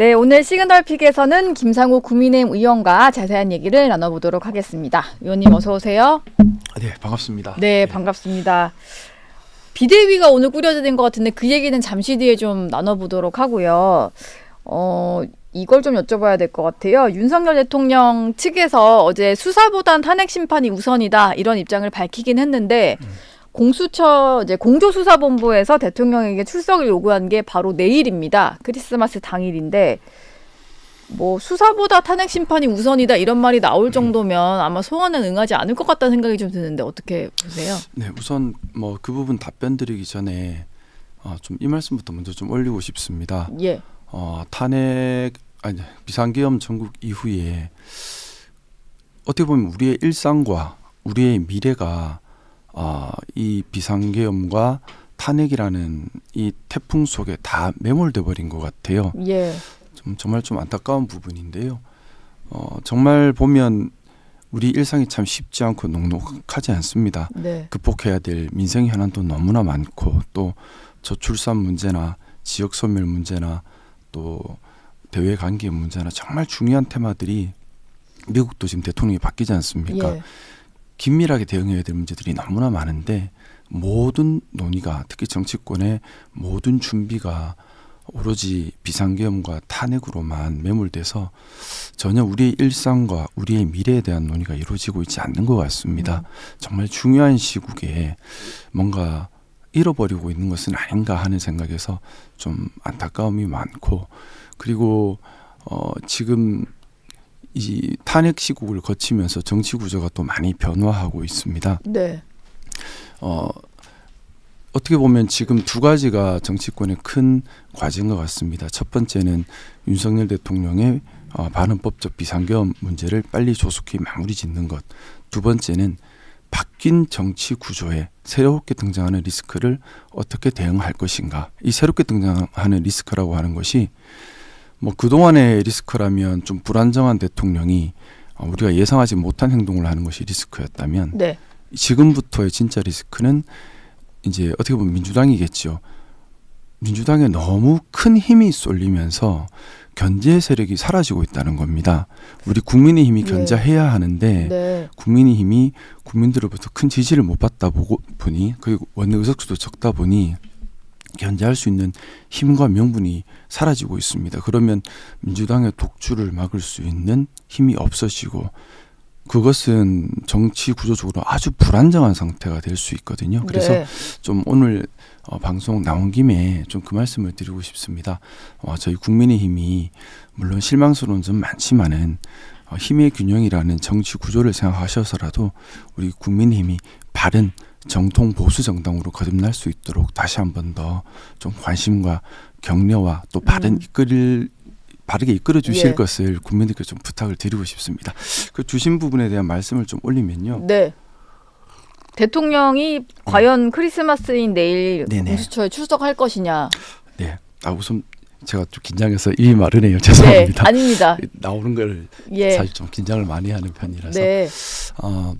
네, 오늘 시그널 픽에서는 김상우 국민의힘 의원과 자세한 얘기를 나눠보도록 하겠습니다. 의원님 어서 오세요. 네, 반갑습니다. 네, 반갑습니다. 비대위가 오늘 꾸려진 것 같은데 그 얘기는 잠시 뒤에 좀 나눠보도록 하고요. 어, 이걸 좀 여쭤봐야 될 것 같아요. 윤석열 대통령 측에서 어제 수사보단 탄핵 심판이 우선이다 이런 입장을 밝히긴 했는데 공수처 이제 공조수사본부에서 대통령에게 출석을 요구한 게 바로 내일입니다. 크리스마스 당일인데 뭐 수사보다 탄핵 심판이 우선이다 이런 말이 나올 정도면 아마 소원은 응하지 않을 것 같다는 생각이 좀 드는데 어떻게 보세요? 네, 우선 뭐 그 부분 답변 드리기 전에 어, 좀 이 말씀부터 먼저 좀 올리고 싶습니다. 예. 어, 탄핵 아니 비상계엄 전국 이후에 어떻게 보면 우리의 일상과 우리의 미래가 어, 이 비상계엄과 탄핵이라는 이 태풍 속에 다 매몰돼 버린 것 같아요. 예. 좀 정말 좀 안타까운 부분인데요. 어, 정말 보면 우리 일상이 참 쉽지 않고 녹록하지 않습니다. 네. 극복해야 될 민생 현안도 너무나 많고 또 저출산 문제나 지역 소멸 문제나 또 대외 관계 문제나 정말 중요한 테마들이 미국도 지금 대통령이 바뀌지 않습니까? 예. 긴밀하게 대응해야 될 문제들이 너무나 많은데 모든 논의가 특히 정치권의 모든 준비가 오로지 비상계엄과 탄핵으로만 매몰돼서 전혀 우리의 일상과 우리의 미래에 대한 논의가 이루어지고 있지 않는 것 같습니다. 음. 정말 중요한 시국에 뭔가 잃어버리고 있는 것은 아닌가 하는 생각에서 좀 안타까움이 많고 그리고 어 지금 이 탄핵 시국을 거치면서 정치 구조가 또 많이 변화하고 있습니다. 네. 어 어떻게 보면 지금 두 가지가 정치권의 큰 과제인 것 같습니다. 첫 번째는 윤석열 대통령의 어, 반헌법적 비상계엄 문제를 빨리 조속히 마무리 짓는 것. 두 번째는 바뀐 정치 구조에 새롭게 등장하는 리스크를 어떻게 대응할 것인가. 이 새롭게 등장하는 리스크라고 하는 것이 뭐 그동안의 리스크라면 좀 불안정한 대통령이 어, 우리가 예상하지 못한 행동을 하는 것이 리스크였다면 네. 지금부터의 진짜 리스크는 이제 어떻게 보면 민주당이겠죠. 민주당에 너무 큰 힘이 쏠리면서 견제 세력이 사라지고 있다는 겁니다. 우리 국민의 힘이 네. 견제해야 하는데 네. 국민의 힘이 국민들로부터 큰 지지를 못 받다 보고 보니 그리고 원내 의석수도 적다 보니 견제할 수 있는 힘과 명분이 사라지고 있습니다. 그러면 민주당의 독주를 막을 수 있는 힘이 없어지고 그것은 정치 구조적으로 아주 불안정한 상태가 될 수 있거든요. 그래서 네. 좀 오늘 어, 방송 나온 김에 좀 그 말씀을 드리고 싶습니다. 어, 저희 국민의힘이 물론 실망스러운 점 많지만은 어, 힘의 균형이라는 정치 구조를 생각하셔서라도 우리 국민의힘이 바른 정통 보수 정당으로 거듭날 수 있도록 다시 한 번 더 좀 관심과 격려와 또 바른 음. 이끌 바르게 이끌어 주실 예. 것을 국민들께 좀 부탁을 드리고 싶습니다. 그 주신 부분에 대한 말씀을 좀 올리면요. 네. 대통령이 과연 크리스마스인 내일 음. 네네. 공수처에 출석할 것이냐. 네. 아 우선 제가 좀 긴장해서 입이 마르네요. 네, 죄송합니다. 아닙니다. 나오는 걸 예. 사실 좀 긴장을 많이 하는 편이라서 네. 어,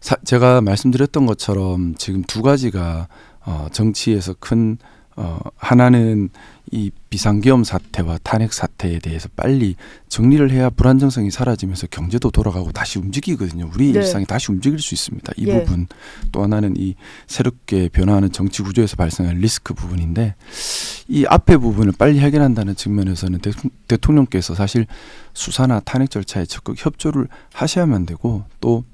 사, 제가 말씀드렸던 것처럼 지금 두 가지가 어, 정치에서 큰 어, 하나는 이 비상계엄 사태와 탄핵 사태에 대해서 빨리 정리를 해야 불안정성이 사라지면서 경제도 돌아가고 다시 움직이거든요. 우리 네. 일상이 다시 움직일 수 있습니다. 이 예. 부분 또 하나는 이 새롭게 변화하는 정치 구조에서 발생한 리스크 부분인데 이 앞에 부분을 빨리 해결한다는 측면에서는 대, 대통령께서 사실 수사나 탄핵 절차에 적극 협조를 하셔야만 되고 또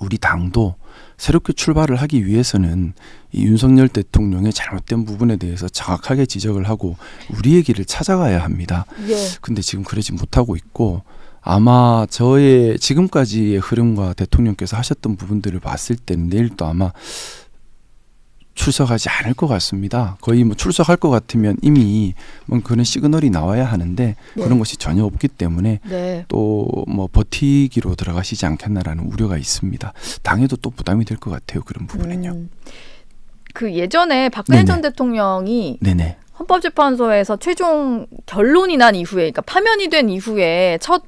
우리 당도 새롭게 출발을 하기 위해서는 이 윤석열 대통령의 잘못된 부분에 대해서 정확하게 지적을 하고 우리의 길을 찾아가야 합니다. 예. 근데 지금 그러지 못하고 있고 아마 저의 지금까지의 흐름과 대통령께서 하셨던 부분들을 봤을 때는 내일 또 아마 출석하지 않을 것 같습니다. 거의 뭐 출석할 것 같으면 이미 뭐 그런 시그널이 나와야 하는데 네. 그런 것이 전혀 없기 때문에 네. 또 뭐 버티기로 들어가시지 않겠나라는 우려가 있습니다. 당에도 또 부담이 될 것 같아요. 그런 부분은요. 음, 그 예전에 박근혜 네네. 전 대통령이 네네. 헌법재판소에서 최종 결론이 난 이후에, 그러니까 파면이 된 이후에 첫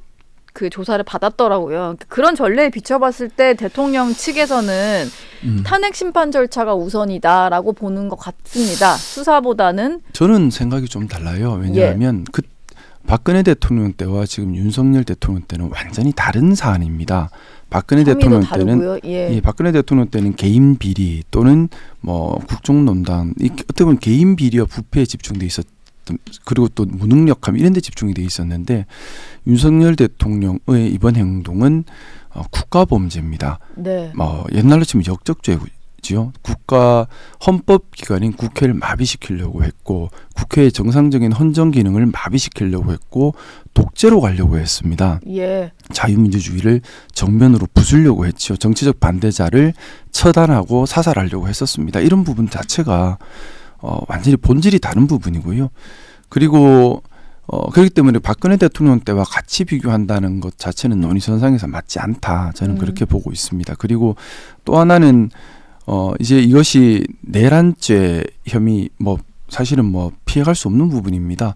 그 조사를 받았더라고요. 그런 전례에 비춰봤을 때 대통령 측에서는 음. 탄핵 심판 절차가 우선이다라고 보는 것 같습니다. 수사보다는 저는 생각이 좀 달라요. 왜냐하면 그 박근혜 대통령 때와 지금 윤석열 대통령 때는 완전히 다른 사안입니다. 박근혜 대통령 때는. 예. 예, 박근혜 대통령 때는 개인 비리 또는 뭐 국정농단 이 어떻게 보면 개인 비리와 부패에 집중돼 있었 던 그리고 또 무능력함 이런 데 집중이 돼 있었는데 윤석열 대통령의 이번 행동은 어, 국가 범죄입니다. 네. 뭐 옛날로 치면 역적죄지요. 국가 헌법 기관인 국회를 마비시키려고 했고 국회의 정상적인 헌정 기능을 마비시키려고 했고 독재로 가려고 했습니다. 예. 자유민주주의를 정면으로 부수려고 했죠. 정치적 반대자를 처단하고 사살하려고 했었습니다. 이런 부분 자체가 어, 완전히 본질이 다른 부분이고요. 그리고 어, 그렇기 때문에 박근혜 대통령 때와 같이 비교한다는 것 자체는 논의선상에서 맞지 않다. 저는 음. 그렇게 보고 있습니다. 그리고 또 하나는 어, 이제 이것이 내란죄 혐의 뭐 사실은 뭐 피해갈 수 없는 부분입니다.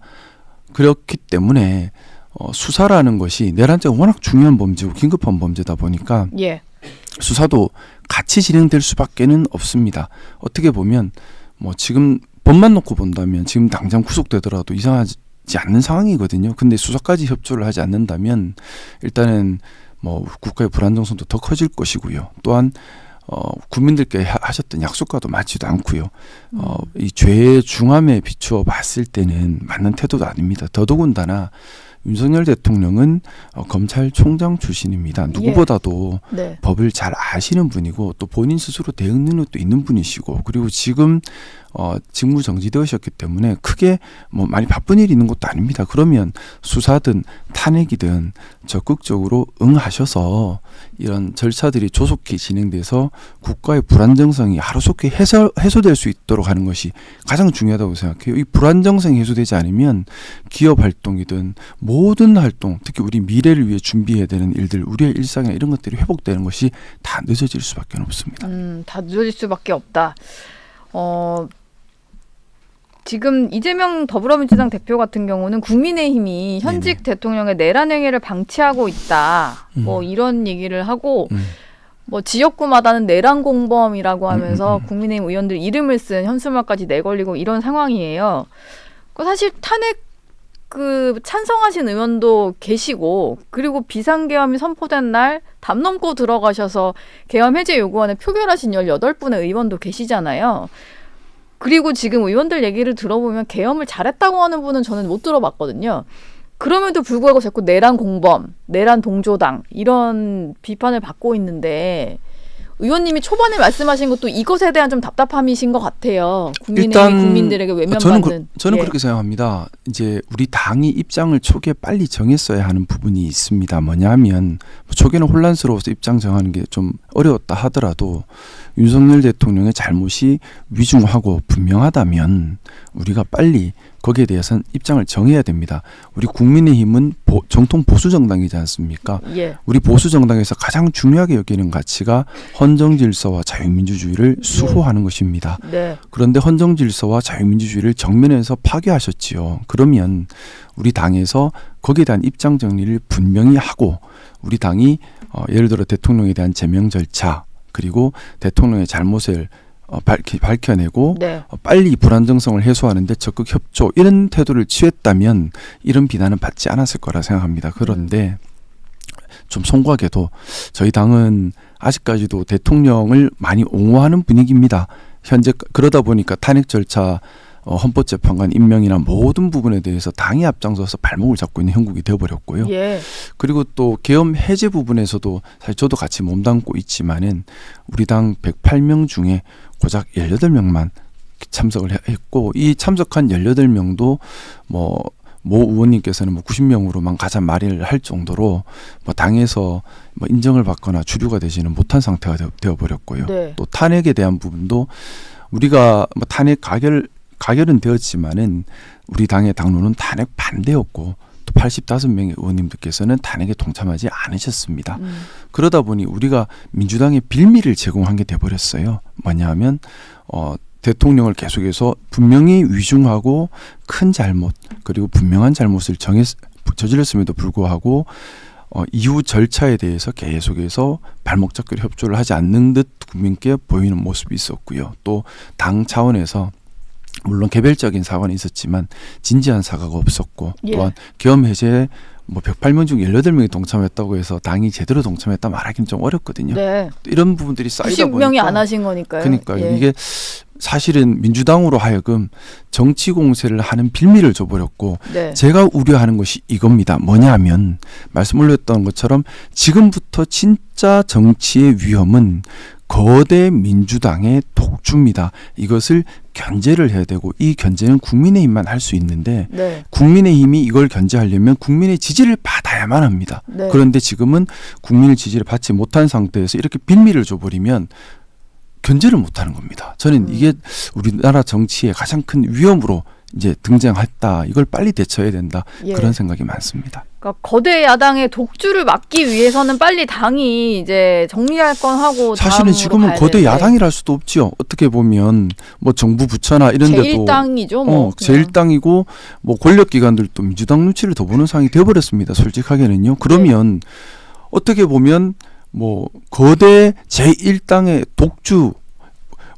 그렇기 때문에 어, 수사라는 것이 내란죄가 워낙 중요한 범죄고 긴급한 범죄다 보니까 예. 수사도 같이 진행될 수밖에는 없습니다. 어떻게 보면 뭐 지금 법만 놓고 본다면 지금 당장 구속되더라도 이상하지 않는 상황이거든요. 근데 수사까지 협조를 하지 않는다면 일단은 뭐 국가의 불안정성도 더 커질 것이고요. 또한 어, 국민들께 하- 하셨던 약속과도 맞지도 않고요. 어, 음. 이 죄의 중함에 비추어 봤을 때는 맞는 태도도 아닙니다. 더더군다나 윤석열 대통령은 어, 검찰총장 출신입니다. 누구보다도 네. 법을 잘 아시는 분이고 또 본인 스스로 대응 능력도 있는 분이시고 그리고 지금 어, 직무 정지되셨기 때문에 크게 뭐 많이 바쁜 일이 있는 것도 아닙니다. 그러면 수사든 탄핵이든 적극적으로 응하셔서 이런 절차들이 조속히 진행돼서 국가의 불안정성이 하루속히 해소, 해소될 수 있도록 하는 것이 가장 중요하다고 생각해요. 이 불안정성이 해소되지 않으면 기업 활동이든 모든 활동, 특히 우리 미래를 위해 준비해야 되는 일들, 우리의 일상이나 이런 것들이 회복되는 것이 다 늦어질 수밖에 없습니다. 음, 다 늦어질 수밖에 없다. 어, 지금 이재명 더불어민주당 대표 같은 경우는 국민의힘이 현직 대통령의 내란 행위를 방치하고 있다. 음. 뭐 이런 얘기를 하고 음. 뭐 지역구마다는 내란 공범이라고 하면서 음, 음. 국민의힘 의원들 이름을 쓴 현수막까지 내걸리고 이런 상황이에요. 그 사실 탄핵 그 찬성하신 의원도 계시고 그리고 비상계엄이 선포된 날 담 넘고 들어가셔서 계엄 해제 요구안을 표결하신 18분의 의원도 계시잖아요. 그리고 지금 의원들 얘기를 들어보면 계엄을 잘했다고 하는 분은 저는 못 들어봤거든요. 그럼에도 불구하고 자꾸 내란 공범, 내란 동조당 이런 비판을 받고 있는데 의원님이 초반에 말씀하신 것도 이것에 대한 좀 답답함이신 것 같아요. 국민의 일단 국민들에게 외면받는. 저는 그, 저는 예. 그렇게 생각합니다. 이제 우리 당이 입장을 초기에 빨리 정했어야 하는 부분이 있습니다. 뭐냐면 뭐 초기에는 혼란스러워서 입장 정하는 게 좀 어려웠다 하더라도 윤석열 대통령의 잘못이 위중하고 분명하다면 우리가 빨리 거기에 대해서는 입장을 정해야 됩니다. 우리 국민의힘은 보, 정통 보수 정당이지 않습니까? 예. 우리 보수 정당에서 가장 중요하게 여기는 가치가 헌정 질서와 자유민주주의를 수호하는 것입니다. 네. 그런데 헌정 질서와 자유민주주의를 정면에서 파괴하셨지요. 그러면 우리 당에서 거기에 대한 입장 정리를 분명히 하고 우리 당이 어, 예를 들어 대통령에 대한 제명 절차 그리고 대통령의 잘못을 어, 밝히, 밝혀내고 네. 어, 빨리 이 불안정성을 해소하는데 적극 협조 이런 태도를 취했다면 이런 비난은 받지 않았을 거라 생각합니다. 그런데 좀 송구하게도 저희 당은 아직까지도 대통령을 많이 옹호하는 분위기입니다. 현재 그러다 보니까 탄핵 절차 어, 헌법재판관 임명이나 모든 부분에 대해서 당이 앞장서서 발목을 잡고 있는 형국이 되어버렸고요. 예. 그리고 또 계엄 해제 부분에서도 사실 저도 같이 몸담고 있지만은 우리 당 108명 중에 고작 18명만 참석을 해- 했고 이 참석한 18명도 뭐모 의원님께서는 뭐 90명으로만 가자 말을 할 정도로 뭐 당에서 뭐 인정을 받거나 주류가 되지는 못한 상태가 되어 버렸고요. 네. 또 탄핵에 대한 부분도 우리가 뭐 탄핵 가결 가결은 되었지만은 우리 당의 당론은 탄핵 반대였고 또 85명의 의원님들께서는 탄핵에 동참하지 않으셨습니다. 음. 그러다 보니 우리가 민주당의 빌미를 제공한 게 돼버렸어요. 뭐냐하면 어, 대통령을 계속해서 분명히 위중하고 큰 잘못 그리고 분명한 잘못을 정했 저질렀음에도 불구하고 어, 이후 절차에 대해서 계속해서 발목 잡기로 협조를 하지 않는 듯 국민께 보이는 모습이 있었고요. 또 당 차원에서 물론 개별적인 사과는 있었지만 진지한 사과가 없었고 예. 또한 계엄 해제에 뭐 108명 중 18명이 동참했다고 해서 당이 제대로 동참했다 말하기는 좀 어렵거든요. 네. 또 이런 부분들이 쌓이다 90명이 보니까 안 하신 거니까요. 그러니까 요 예. 이게 사실은 민주당으로 하여금 정치 공세를 하는 빌미를 줘버렸고 네. 제가 우려하는 것이 이겁니다. 뭐냐면 말씀 올렸던 것처럼 지금부터 진짜 정치의 위험은 거대 민주당의 독주입니다. 이것을 견제를 해야 되고 이 견제는 국민의힘만 할 수 있는데 네. 국민의힘이 이걸 견제하려면 국민의 지지를 받아야만 합니다. 네. 그런데 지금은 국민의 지지를 받지 못한 상태에서 이렇게 빌미를 줘버리면 견제를 못하는 겁니다. 저는 음. 이게 우리나라 정치의 가장 큰 위험으로 이제 등장했다. 이걸 빨리 대처해야 된다. 예. 그런 생각이 많습니다. 그러니까 거대 야당의 독주를 막기 위해서는 빨리 당이 이제 정리할 건 하고 사실은 지금은 거대 되는데 야당이라 할 수도 없지요. 어떻게 보면 뭐 정부 부처나 이런 데도 제1당이죠. 뭐 어, 제1당이고 뭐 권력 기관들도 민주당 눈치를 더 보는 상황이 되어 버렸습니다. 솔직하게는요. 그러면 네. 어떻게 보면 뭐 거대 제1당의 독주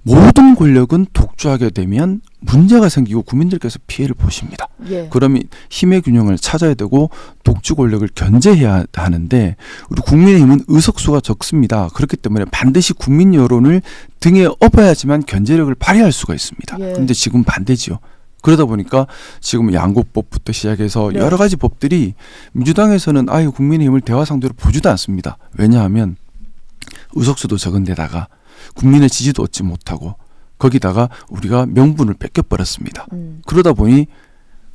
모든 권력은 독 주하게 되면 문제가 생기고 국민들께서 피해를 보십니다. 예. 그러면 힘의 균형을 찾아야 되고 독주 권력을 견제해야 하는데 우리 국민의힘은 의석수가 적습니다. 그렇기 때문에 반드시 국민 여론을 등에 업어야지만 견제력을 발휘할 수가 있습니다. 예. 그런데 지금 반대지요. 그러다 보니까 지금 양국법부터 시작해서 네. 여러 가지 법들이 민주당에서는 아예 국민의힘을 대화 상대로 보지도 않습니다. 왜냐하면 의석수도 적은 데다가 국민의 지지도 얻지 못하고 거기다가 우리가 명분을 뺏겨버렸습니다. 음. 그러다 보니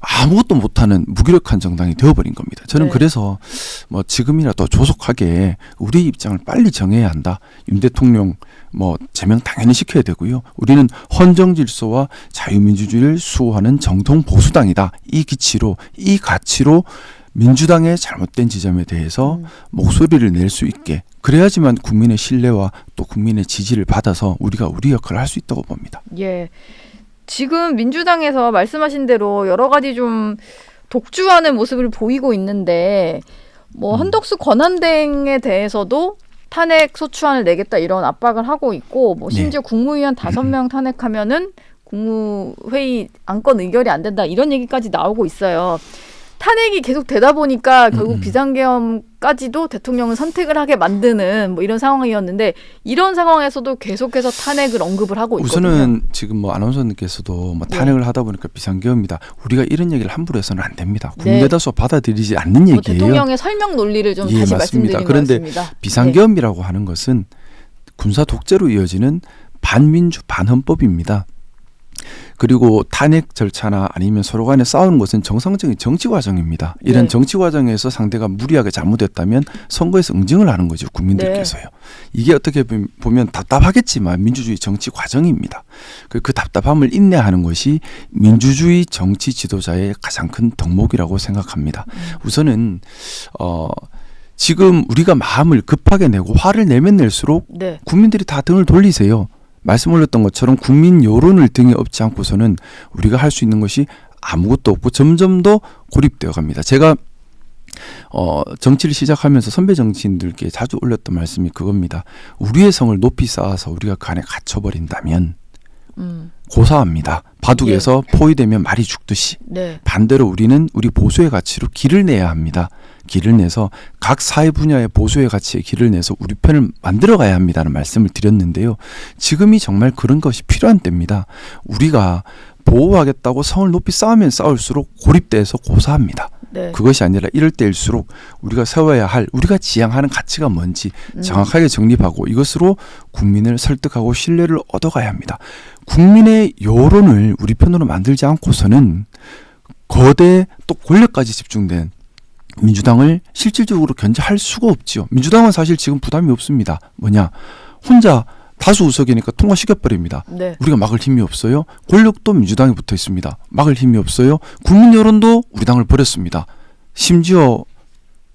아무것도 못하는 무기력한 정당이 되어버린 겁니다. 저는 네. 그래서 뭐 지금이라도 조속하게 우리 입장을 빨리 정해야 한다. 윤 대통령 뭐 제명 당연히 시켜야 되고요. 우리는 헌정 질서와 자유민주주의를 수호하는 정통 보수당이다. 이 기치로 이 가치로 민주당의 잘못된 지점에 대해서 음. 목소리를 낼 수 있게 그래야지만 국민의 신뢰와 또 국민의 지지를 받아서 우리가 우리 역할을 할 수 있다고 봅니다. 예. 지금 민주당에서 말씀하신 대로 여러 가지 좀 독주하는 모습을 보이고 있는데 뭐 음. 한덕수 권한대행에 대해서도 탄핵 소추안을 내겠다 이런 압박을 하고 있고 뭐 네. 심지어 국무위원 다섯 명 탄핵하면은 국무회의 안건 의결이 안 된다 이런 얘기까지 나오고 있어요. 탄핵이 계속 되다 보니까 결국 음. 비상계엄까지도 대통령을 선택을 하게 만드는 뭐 이런 상황이었는데 이런 상황에서도 계속해서 탄핵을 언급을 하고 있거든요. 우선은 지금 뭐 아나운서님께서도 뭐 네. 탄핵을 하다 보니까 비상계엄이다. 우리가 이런 얘기를 함부로 해서는 안 됩니다. 네. 국민 대다수 받아들이지 않는 뭐 얘기예요. 대통령의 설명 논리를 좀 예, 다시 맞습니다. 말씀드리는 그런데 것 같습니다. 비상계엄이라고 하는 것은 군사 독재로 이어지는 반민주 반헌법입니다. 그리고 탄핵 절차나 아니면 서로 간에 싸우는 것은 정상적인 정치 과정입니다. 이런 네. 정치 과정에서 상대가 무리하게 잘못했다면 선거에서 응징을 하는 거죠. 국민들께서요. 네. 이게 어떻게 보- 보면 답답하겠지만 민주주의 정치 과정입니다. 그, 그 답답함을 인내하는 것이 민주주의 정치 지도자의 가장 큰 덕목이라고 생각합니다. 음. 우선은 어 지금 우리가 마음을 급하게 내고 화를 내면 낼수록 네. 국민들이 다 등을 돌리세요. 말씀 올렸던 것처럼 국민 여론을 등에 업지 않고서는 우리가 할 수 있는 것이 아무것도 없고 점점 더 고립되어 갑니다. 제가 어 정치를 시작하면서 선배 정치인들께 자주 올렸던 말씀이 그겁니다. 우리의 성을 높이 쌓아서 우리가 그 안에 갇혀 버린다면 음. 고사합니다. 바둑에서 포위되면 말이 죽듯이 네. 반대로 우리는 우리 보수의 가치로 길을 내야 합니다. 길을 내서 각 사회 분야의 보수의 가치에 길을 내서 우리 편을 만들어 가야 합니다는 말씀을 드렸는데요. 지금이 정말 그런 것이 필요한 때입니다. 우리가 보호하겠다고 성을 높이 쌓으면 쌓을수록 고립돼서 고사합니다. 네. 그것이 아니라 이럴 때일수록 우리가 세워야 할 우리가 지향하는 가치가 뭔지 음. 정확하게 정립하고 이것으로 국민을 설득하고 신뢰를 얻어가야 합니다. 국민의 여론을 우리 편으로 만들지 않고서는 거대 또 권력까지 집중된 민주당을 실질적으로 견제할 수가 없지요. 민주당은 사실 지금 부담이 없습니다. 뭐냐 혼자 다수 의석이니까 통과시켜버립니다. 네. 우리가 막을 힘이 없어요. 권력도 민주당에 붙어 있습니다. 막을 힘이 없어요. 국민 여론도 우리 당을 버렸습니다. 심지어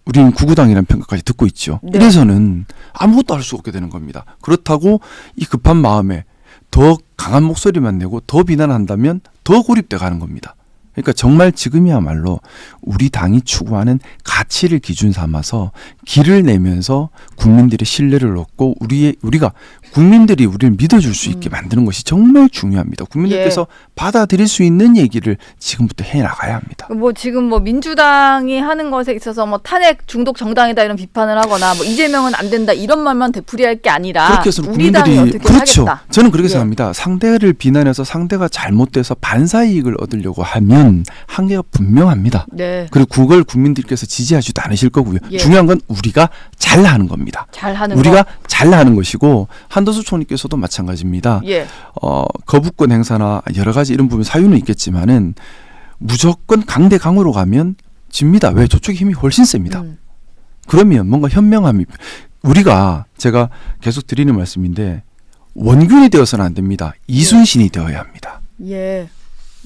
우리는 구구당이라는 평가까지 듣고 있죠. 네. 이래서는 아무것도 할 수 없게 되는 겁니다. 그렇다고 이 급한 마음에 더 강한 목소리만 내고 더 비난한다면 더 고립돼 가는 겁니다. 그러니까 정말 지금이야말로 우리 당이 추구하는 가치를 기준 삼아서 길을 내면서 국민들의 신뢰를 얻고 우리의 우리가 국민들이 우리를 믿어줄 수 있게 음. 만드는 것이 정말 중요합니다. 국민들께서 받아들일 수 있는 얘기를 지금부터 해 나가야 합니다. 뭐 지금 뭐 민주당이 하는 것에 있어서 뭐 탄핵 중독 정당이다 이런 비판을 하거나 뭐 이재명은 안 된다 이런 말만 되풀이할 게 아니라 그렇게 우리 당이 국민들이 어떻게 그렇죠. 하겠다. 저는 그렇게 예. 생각합니다. 상대를 비난해서 상대가 잘못돼서 반사 이익을 얻으려고 하면 한계가 분명합니다. 네. 그리고 그걸 국민들께서 지지하지도 않으실 거고요. 예. 중요한 건 우리가 잘하는 겁니다. 잘 하는 우리가 거. 잘하는 것이고 한도수 총리께서도 마찬가지입니다. 예. 어, 거부권 행사나 여러 가지 이런 부분 사유는 있겠지만은 무조건 강대 강으로 가면 집니다. 왜 저쪽에 힘이 훨씬 셉니다. 음. 그러면 뭔가 현명함이 우리가 제가 계속 드리는 말씀인데 원균이 되어서는 안 됩니다. 이순신이 되어야 합니다. 예.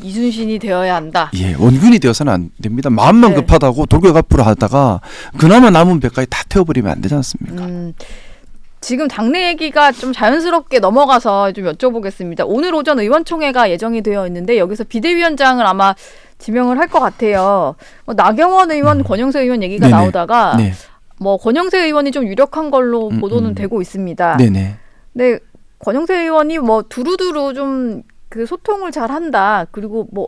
이순신이 되어야 한다. 예, 원균이 되어서는 안 됩니다. 마음만 네. 급하다고 돌격앞으로 하다가 그나마 남은 배까지 다 태워버리면 안 되지 않습니까? 음. 지금 당내 얘기가 좀 자연스럽게 넘어가서 좀 여쭤보겠습니다. 오늘 오전 의원총회가 예정이 되어 있는데 여기서 비대위원장을 아마 지명을 할 것 같아요. 뭐 나경원 의원, 권영세 의원 얘기가 음. 네네. 나오다가 네, 뭐 권영세 의원이 좀 유력한 걸로 음, 보도는 음. 되고 있습니다. 네, 네. 권영세 의원이 뭐 두루두루 좀 그 소통을 잘 한다. 그리고 뭐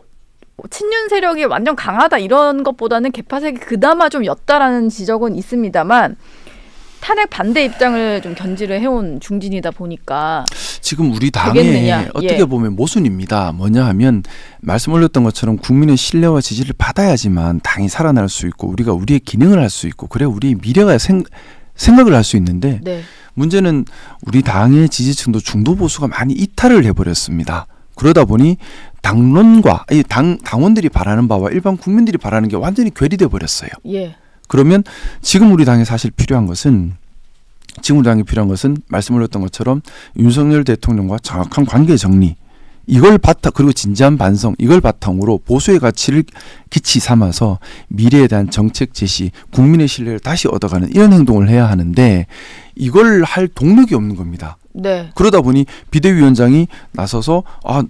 친윤 세력이 완전 강하다 이런 것보다는 개파색이 그나마 좀 였다라는 지적은 있습니다만 탄핵 반대 입장을 좀 견지를 해온 중진이다 보니까 지금 우리 당에 되겠느냐? 어떻게 예. 보면 모순입니다. 뭐냐 하면 말씀 올렸던 것처럼 국민의 신뢰와 지지를 받아야지만 당이 살아날 수 있고 우리가 우리의 기능을 할 수 있고 그래 우리의 미래가 생, 생각을 할 수 있는데 네. 문제는 우리 당의 지지층도 중도 보수가 많이 이탈을 해버렸습니다. 그러다 보니 당론과 이 당 당원들이 바라는 바와 일반 국민들이 바라는 게 완전히 괴리돼 버렸어요. 예. 그러면 지금 우리 당에 사실 필요한 것은 지금 우리 당에 필요한 것은 말씀 올렸던 것처럼 윤석열 대통령과 정확한 관계 정리 이걸 바탕 그리고 진지한 반성 이걸 바탕으로 보수의 가치를 기치 삼아서 미래에 대한 정책 제시 국민의 신뢰를 다시 얻어가는 이런 행동을 해야 하는데 이걸 할 동력이 없는 겁니다. 네. 그러다 보니 비대위원장이 나서서 아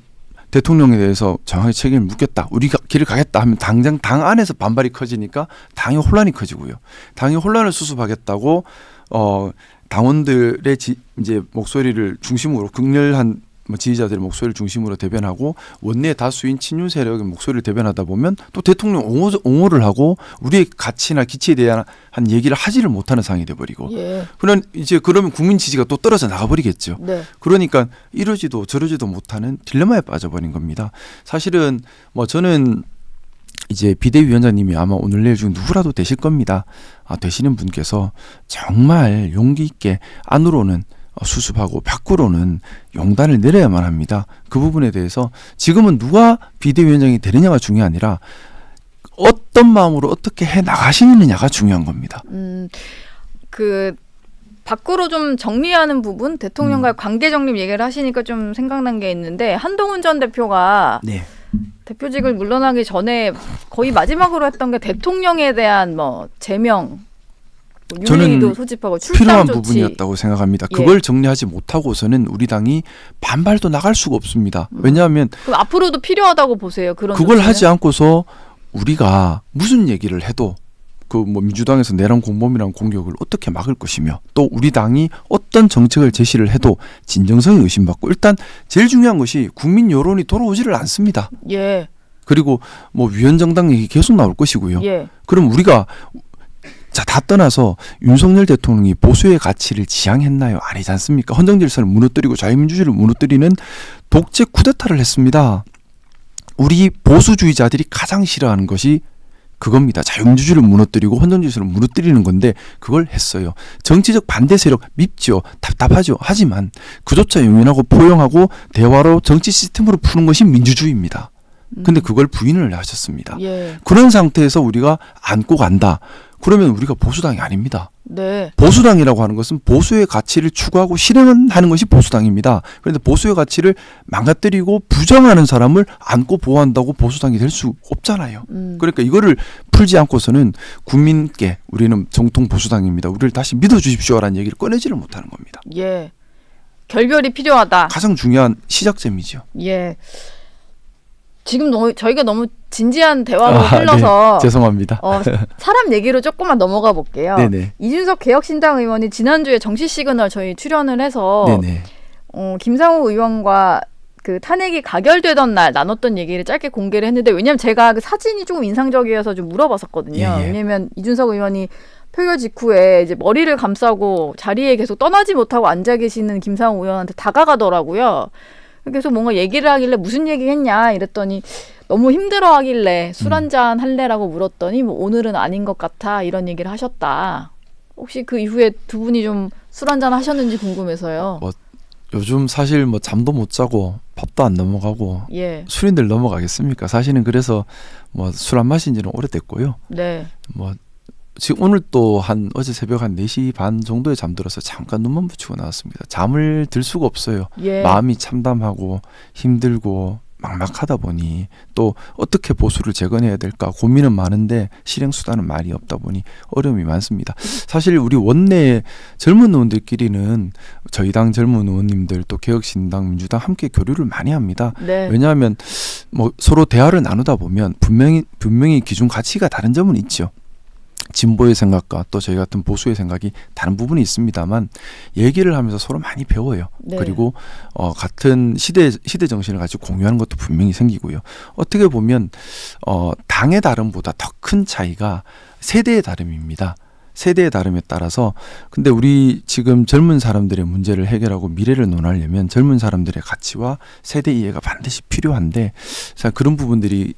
대통령에 대해서 정확히 책임을 묻겠다. 우리가 길을 가겠다 하면 당장 당 안에서 반발이 커지니까 당이 혼란이 커지고요. 당이 혼란을 수습하겠다고 어 당원들의 지, 이제 목소리를 중심으로 극렬한 뭐 지지자들의 목소리를 중심으로 대변하고 원내 다수인 친윤 세력의 목소리를 대변하다 보면 또 대통령 옹호, 옹호를 하고 우리의 가치나 기치에 대한 한 얘기를 하지를 못하는 상황이 돼버리고 예. 그런 이제 그러면 국민 지지가 또 떨어져 나가버리겠죠. 네. 그러니까 이러지도 저러지도 못하는 딜레마에 빠져버린 겁니다. 사실은 뭐 저는 이제 비대위원장님이 아마 오늘 내일 중 누구라도 되실 겁니다. 아, 되시는 분께서 정말 용기 있게 안으로는 어, 수습하고 밖으로는 용단을 내려야만 합니다. 그 부분에 대해서 지금은 누가 비대위원장이 되느냐가 중요한 아니라 어떤 마음으로 어떻게 해 나가시느냐가 중요한 겁니다. 음. 그 밖으로 좀 정리하는 부분 음. 대통령과의 관계 정립 얘기를 하시니까 좀 생각난 게 있는데 한동훈 전 대표가 네. 대표직을 물러나기 전에 거의 마지막으로 했던 게 대통령에 대한 뭐 제명, 윤리도 소집하고 출당 필요한 조치. 부분이었다고 생각합니다. 예. 그걸 정리하지 못하고서는 우리 당이 반발도 나갈 수가 없습니다. 음. 왜냐하면 앞으로도 필요하다고 보세요. 그런 그걸 조치는? 하지 않고서 우리가 무슨 얘기를 해도 그뭐 민주당에서 내란 공범이라는 공격을 어떻게 막을 것이며 또 우리 당이 어떤 정책을 제시를 해도 진정성이 의심받고 일단 제일 중요한 것이 국민 여론이 돌아오지를 않습니다. 예, 그리고 뭐 위원정당 얘기 계속 나올 것이고요. 예, 그럼 우리가 자 다 떠나서 윤석열 대통령이 보수의 가치를 지향했나요? 아니지 않습니까? 헌정 질서를 무너뜨리고 자유민주주의를 무너뜨리는 독재 쿠데타를 했습니다. 우리 보수주의자들이 가장 싫어하는 것이 그겁니다. 자유민주주의를 무너뜨리고 헌정 질서를 무너뜨리는 건데 그걸 했어요. 정치적 반대 세력 밉죠. 답답하죠. 하지만 그조차 용인하고 포용하고 대화로 정치 시스템으로 푸는 것이 민주주의입니다. 근데 그걸 부인을 하셨습니다. 음. 예, 그런 상태에서 우리가 안고 간다. 그러면 우리가 보수당이 아닙니다. 네, 보수당이라고 하는 것은 보수의 가치를 추구하고 실행하는 것이 보수당입니다. 그런데 보수의 가치를 망가뜨리고 부정하는 사람을 안고 보호한다고 보수당이 될 수 없잖아요. 음, 그러니까 이거를 풀지 않고서는 국민께 우리는 정통 보수당입니다. 우리를 다시 믿어주십시오라는 얘기를 꺼내지를 못하는 겁니다. 예, 결별이 필요하다. 가장 중요한 시작점이죠. 예. 지금 너무 저희가 너무 진지한 대화로 아, 흘러서 네. 죄송합니다. 어, 사람 얘기로 조금만 넘어가 볼게요. 네네. 이준석 개혁신당 의원이 지난주에 정치 시그널 저희 출연을 해서 네네. 어, 김상우 의원과 그 탄핵이 가결되던 날 나눴던 얘기를 짧게 공개를 했는데 왜냐면 제가 그 사진이 조금 인상적이어서 좀 물어봤었거든요. 예, 예. 왜냐면 이준석 의원이 표결 직후에 이제 머리를 감싸고 자리에 계속 떠나지 못하고 앉아 계시는 김상우 의원한테 다가가더라고요. 그래서 뭔가 얘기를 하길래 무슨 얘기 했냐 이랬더니 너무 힘들어 하길래 술 음. 한잔 할래라고 물었더니 뭐 오늘은 아닌 것 같아 이런 얘기를 하셨다. 혹시 그 이후에 두 분이 좀 술 한잔 하셨는지 궁금해서요. 뭐, 요즘 사실 뭐 잠도 못 자고 밥도 안 넘어가고 예. 술인들 넘어가겠습니까? 사실은 그래서 뭐 술 안 마신 지는 오래됐고요. 네. 뭐 지금 오늘 또 한 어제 새벽 한 4시 반 정도에 잠들어서 잠깐 눈만 붙이고 나왔습니다. 잠을 들 수가 없어요. 예. 마음이 참담하고 힘들고 막막하다 보니 또 어떻게 보수를 재건해야 될까 고민은 많은데 실행 수단은 많이 없다 보니 어려움이 많습니다. 사실 우리 원내 젊은 의원들끼리는 저희 당 젊은 의원님들 또 개혁신당 민주당 함께 교류를 많이 합니다. 네. 왜냐하면 뭐 서로 대화를 나누다 보면 분명히 분명히 기준 가치가 다른 점은 있죠. 진보의 생각과 또 저희 같은 보수의 생각이 다른 부분이 있습니다만 얘기를 하면서 서로 많이 배워요. 네. 그리고 어 같은 시대 시대 정신을 같이 공유하는 것도 분명히 생기고요. 어떻게 보면 어 당의 다름보다 더 큰 차이가 세대의 다름입니다. 세대의 다름에 따라서 근데 우리 지금 젊은 사람들의 문제를 해결하고 미래를 논하려면 젊은 사람들의 가치와 세대 이해가 반드시 필요한데 자 그런 부분들이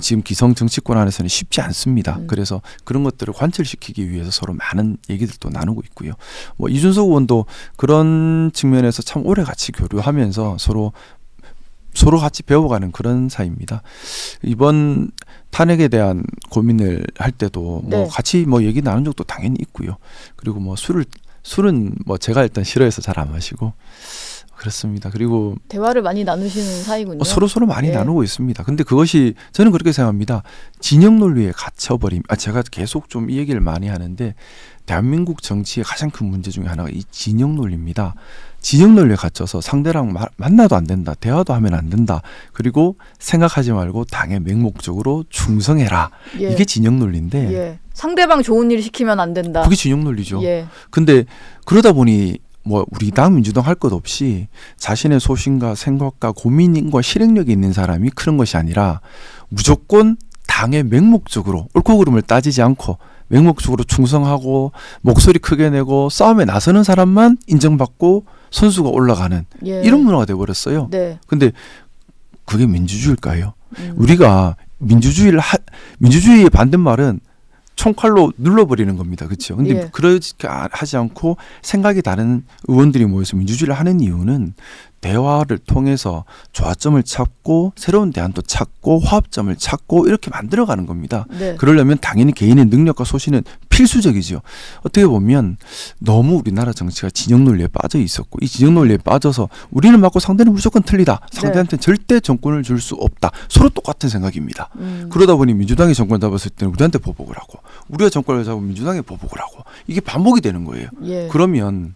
지금 기성 정치권 안에서는 쉽지 않습니다. 음. 그래서 그런 것들을 관철시키기 위해서 서로 많은 얘기들도 나누고 있고요. 뭐 이준석 의원도 그런 측면에서 참 오래 같이 교류하면서 서로 서로 같이 배워가는 그런 사이입니다. 이번 탄핵에 대한 고민을 할 때도 뭐 네. 같이 뭐 얘기 나눈 적도 당연히 있고요. 그리고 뭐 술을 술은 뭐 제가 일단 싫어해서 잘 안 마시고 그렇습니다. 그리고 대화를 많이 나누시는 사이군요. 뭐 서로 서로 많이 예. 나누고 있습니다. 근데 그것이 저는 그렇게 생각합니다. 진영 논리에 갇혀버림. 아 제가 계속 좀 이 얘기를 많이 하는데 대한민국 정치의 가장 큰 문제 중에 하나가 이 진영 논리입니다. 진영 논리에 갇혀서 상대랑 마- 만나도 안 된다, 대화도 하면 안 된다. 그리고 생각하지 말고 당의 맹목적으로 충성해라. 예. 이게 진영 논리인데 예. 상대방 좋은 일 시키면 안 된다. 그게 진영 논리죠. 예. 근데 그러다 보니 뭐 우리 당 민주당 할 것 없이 자신의 소신과 생각과 고민과 실행력이 있는 사람이 크는 것이 아니라 무조건 당의 맹목적으로 옳고 그름을 따지지 않고 맹목적으로 충성하고 목소리 크게 내고 싸움에 나서는 사람만 인정받고 선수가 올라가는 예. 이런 문화가 돼 버렸어요. 네. 근데 그게 민주주의일까요? 음. 우리가 민주주의를 하, 민주주의의 반대말은 총칼로 눌러버리는 겁니다. 그렇죠? 근데 예. 그렇지 아- 하지 않고 생각이 다른 의원들이 모여서 민주주의를 하는 이유는 대화를 통해서 조화점을 찾고 새로운 대안도 찾고 화합점을 찾고 이렇게 만들어가는 겁니다. 네. 그러려면 당연히 개인의 능력과 소신은 필수적이죠. 어떻게 보면 너무 우리나라 정치가 진영 논리에 빠져 있었고 이 진영 논리에 빠져서 우리는 맞고 상대는 무조건 틀리다. 상대한테 절대 정권을 줄 수 없다. 서로 똑같은 생각입니다. 음. 그러다 보니 민주당이 정권 잡았을 때는 우리한테 보복을 하고 우리가 정권을 잡으면 민주당에 보복을 하고 이게 반복이 되는 거예요. 예. 그러면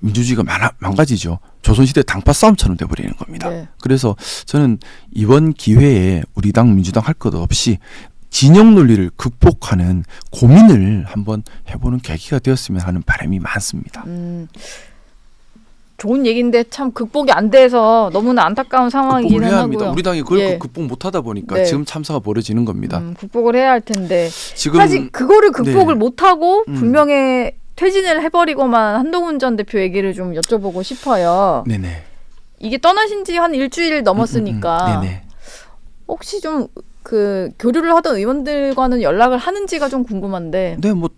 민주주의가 많아, 망가지죠. 조선시대 당파 싸움처럼 돼버리는 겁니다. 네. 그래서 저는 이번 기회에 우리 당 민주당 할 것 없이 진영 논리를 극복하는 고민을 한번 해보는 계기가 되었으면 하는 바람이 많습니다. 음. 좋은 얘기인데 참 극복이 안 돼서 너무나 안타까운 극복을 해야 합니다. 하고요. 우리 당이 그걸 예. 극복 못하다 보니까 네. 지금 참사가 벌어지는 겁니다. 음, 극복을 해야 할 텐데 지금 사실 그거를 극복을 네. 못 하고 음. 분명히 퇴진을 해버리고만 한동훈 전 대표 얘기를 좀 여쭤보고 싶어요. 네네 이게 떠나신 지 한 일주일 넘었으니까 음, 음, 음. 혹시 좀 그 교류를 하던 의원들과는 연락을 하는지가 좀 궁금한데. 네, 뭐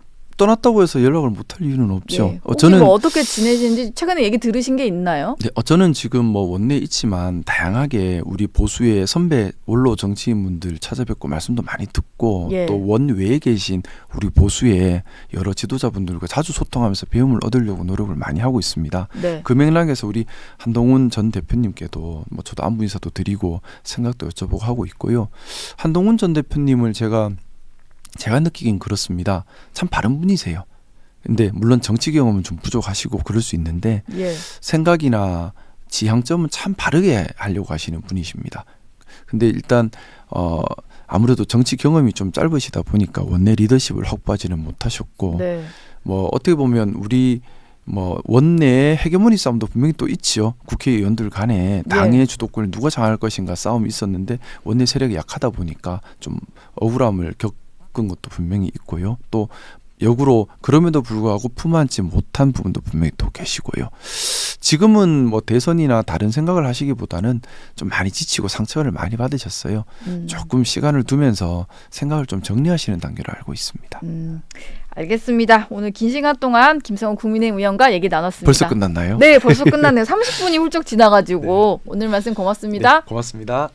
떠났다고 해서 연락을 못 할 이유는 없죠. 예. 어, 저는 뭐 어떻게 지내시는지 최근에 얘기 들으신 게 있나요? 네, 어, 저는 지금 뭐 원내에 있지만 다양하게 우리 보수의 선배 원로 정치인분들 찾아뵙고 말씀도 많이 듣고 예. 또 원외에 계신 우리 보수의 여러 지도자분들과 자주 소통하면서 배움을 얻으려고 노력을 많이 하고 있습니다. 네. 그 맥락에서 우리 한동훈 전 대표님께도 뭐 저도 안부 인사도 드리고 생각도 여쭤보고 하고 있고요. 한동훈 전 대표님을 제가 제가 느끼긴 그렇습니다. 참 바른 분이세요. 근데 물론 정치 경험은 좀 부족하시고 그럴 수 있는데 예. 생각이나 지향점은 참 바르게 하려고 하시는 분이십니다. 근데 일단 어 아무래도 정치 경험이 좀 짧으시다 보니까 원내 리더십을 확보하지는 못하셨고 네. 뭐 어떻게 보면 우리 뭐 원내 헤게모니 싸움도 분명히 또 있지요. 국회의원들 간에 당의 주도권을 누가 장할 것인가 싸움이 있었는데 원내 세력이 약하다 보니까 좀 억울함을 겪 은 것도 분명히 있고요. 또 역으로 그럼에도 불구하고 품안지 못한 부분도 분명히 또 계시고요. 지금은 뭐 대선이나 다른 생각을 하시기보다는 좀 많이 지치고 상처를 많이 받으셨어요. 음. 조금 시간을 두면서 생각을 좀 정리하시는 단계로 알고 있습니다. 음, 알겠습니다. 오늘 긴 시간 동안 김성훈 국민의힘 의원과 얘기 나눴습니다. 벌써 끝났나요? 네, 벌써 끝났네요. 30분이 훌쩍 지나가지고 오늘 말씀 고맙습니다. 네, 고맙습니다.